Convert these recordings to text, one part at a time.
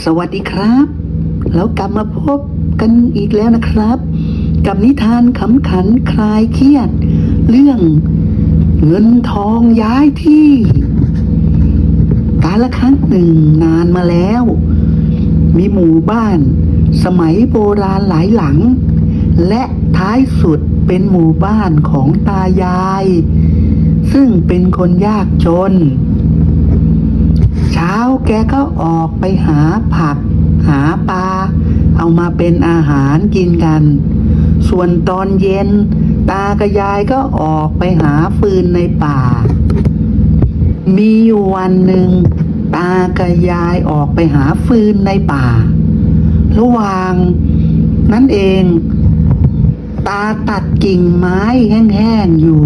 สวัสดีครับ แล้วกลับมาพบกันอีกแล้วนะครับ กับนิทานขำขันคลายเครียด เรื่องเงินทองย้ายที่ การละครั้งหนึ่งนานมาแล้ว มีหมู่บ้าน สมัยโบราณหลายหลัง และท้ายสุดเป็นหมู่บ้านของตายาย ซึ่งเป็นคนยากจน ช้าแกก็ออกไปหาผัก หาปลา เอามาเป็นอาหารกินกัน ส่วนตอนเย็น ตากับยายก็ออกไปหาฟืนในป่า มีอยู่วันหนึ่ง ตากับยายออกไปหาฟืนในป่า ระหว่างนั้นเอง ตาตัดกิ่งไม้แห้งๆอยู่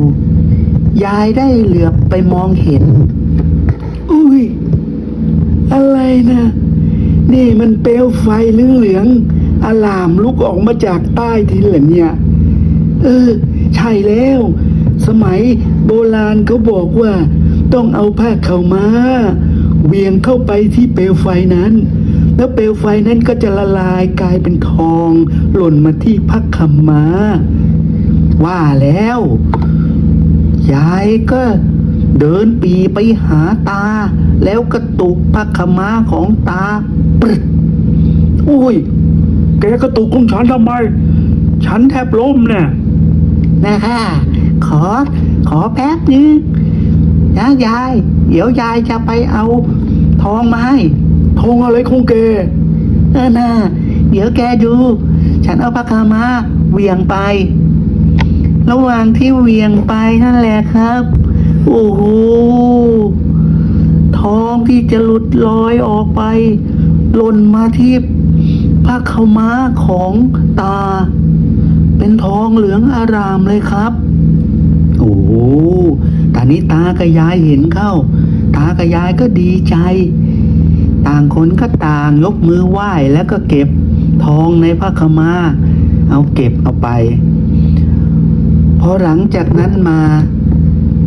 ยายได้เหลือบไปมองเห็น อุ้ย อะไร นะ นี่มันเปลวไฟเหลืองๆอลามลุกออกมาจากใต้ดินเหรอเนี่ย เออ ใช่แล้ว สมัยโบราณเขาบอกว่า ต้องเอาผ้าขาม้าเวียงเข้าไปที่เปลวไฟนั้น แล้วเปลวไฟนั้นก็จะละลายกลายเป็นทอง หล่นมาที่ผ้าขาวม้าว่าแล้ว ยายก็ เดินปีไปหาตา แล้วกระตุกพักขาวม้าของตาปรึดอุ้ย แกกระตุกของฉันทำไม ฉันแทบล้มเนี่ยนะคะขอ ขอแป๊บนึงนะยาย เดี๋ยวยายจะไปเอาทองมาให้ทองอะไรของแกเออนะเดี๋ยวแกดู ฉันเอาปากกามาเหวียงไป ระหว่างที่เหวียงไปนั่นแหละครับ โอ้โหทองที่จะหลุดลอยออกไป หล่นมาที่ผ้าขาวม้าของตา เป็นทองเหลืองอารามเลยครับ โอ้โหตอนนี้ตากับยายเห็นเข้า ตากับยายก็ดีใจ ต่างคนก็ต่างยกมือไหว้แล้วก็เก็บทองในผ้าขมา เอาเก็บเอาไป พอหลังจากนั้นมา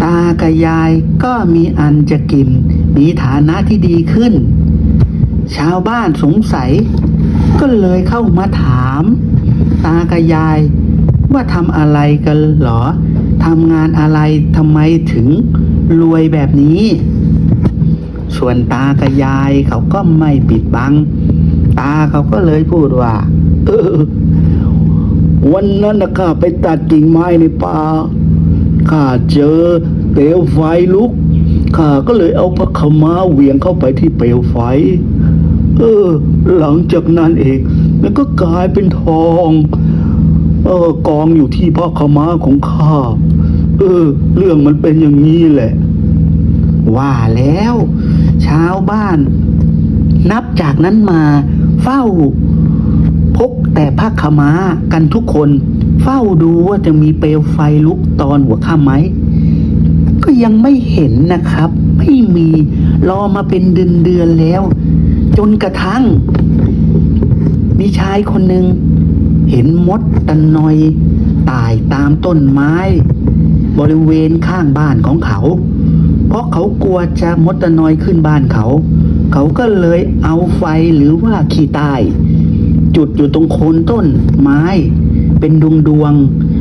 ตากับยายก็มีอันจะกิน มีฐานะที่ดีขึ้น ชาวบ้านสงสัย ก็เลยเข้ามาถาม ตากับยาย ว่าทำอะไรกันหรอทำงานอะไรทำไมถึงรวยแบบนี้ ส่วนตากับยายเขาก็ไม่ปิดบัง ตาเขาก็เลยพูดว่า เออ วันนั้นนะข้าไปตัดกิ่งไม้ในป่า ข้าเจอเปลวไฟลุกข้าก็เลยเอาพระขม้าเหวี่ยงเข้าไปที่เปลวไฟ เออ หลังจากนั้นเองมันก็กลายเป็นทอง เออกองอยู่ที่พระขม้าของข้าเออ เรื่องมันเป็นอย่างนี้แหละ ว่าแล้วชาวบ้าน นับจากนั้นมาเฝ้า พกแต่ผ้าขม้ากันทุกคน เฝ้าดูว่าจะมีเปลวไฟลุกตอนหัวค่ำไหม ก็ยังไม่เห็นนะครับ ไม่มีรอมาเป็นเดือนเดือนๆแล้ว จนกระทั่ง มีชายคนหนึ่งเห็นมดตะนอยตายตามต้นไม้ บริเวณข้างบ้านของเขา เพราะเขากลัวจะมดตะนอยขึ้นบ้านเขา เขาก็เลยเอาไฟหรือว่าขี้ใต้จุดอยู่ตรงโคนต้นไม้ เป็นดวงดวง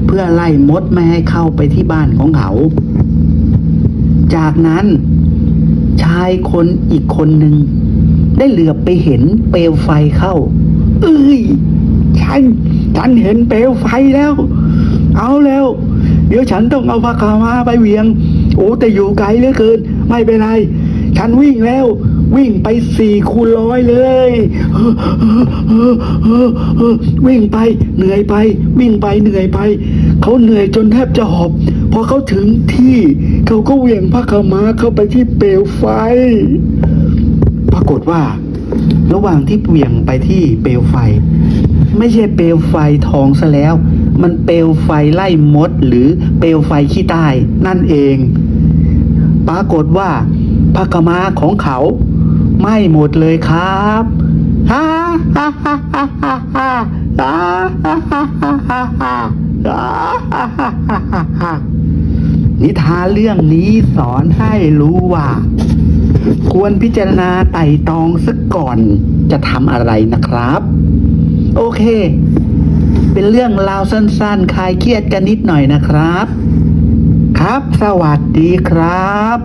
เพื่อไล่มดไม่ให้เข้าไปที่บ้านของเขา จากนั้นชายคนอีกคนหนึ่งได้เหลือบไปเห็นเปลวไฟเข้า เอ้ย ฉัน ฉันเห็นเปลวไฟแล้ว เอาแล้ว เดี๋ยวฉันต้องเอาผ้าขามาไปเหวียง โอ้แต่อยู่ไกลเหลือเกิน ไม่เป็นไร ฉันวิ่งแล้ว วิ่งไปสี่คูณร้อยเลย วิ่งไปเหนื่อยไป วิ่งไปเหนื่อยไป เขาเหนื่อยจนแทบจะหอบ พอเขาถึงที่เขาก็เหวี่ยงผ้าขาม้าเข้าไปที่เปลวไฟ ปรากฏว่า ระหว่างที่เหวี่ยงไปที่เปลวไฟ ไม่ใช่เปลวไฟทองซะแล้ว มันเปลวไฟไล่มด หรือเปลวไฟขี้ใต้นั่นเอง ปรากฏว่าพระกมาของเขา ไหม่หมดเลยครับฮ่าฮ่าฮ่าฮ่าฮ่าฮ่าฮ่าฮ่าฮ่าฮ่าฮ่าฮ่าฮ่านิทานเรื่องนี้สอนให้รู้ว่า ควรพิจารณาไต่ตองซะก่อนจะทำอะไรนะครับ โอเค เป็นเรื่องราวสั้นๆ คลายเครียดกันนิดหน่อยนะครับ ครับ สวัสดีครับ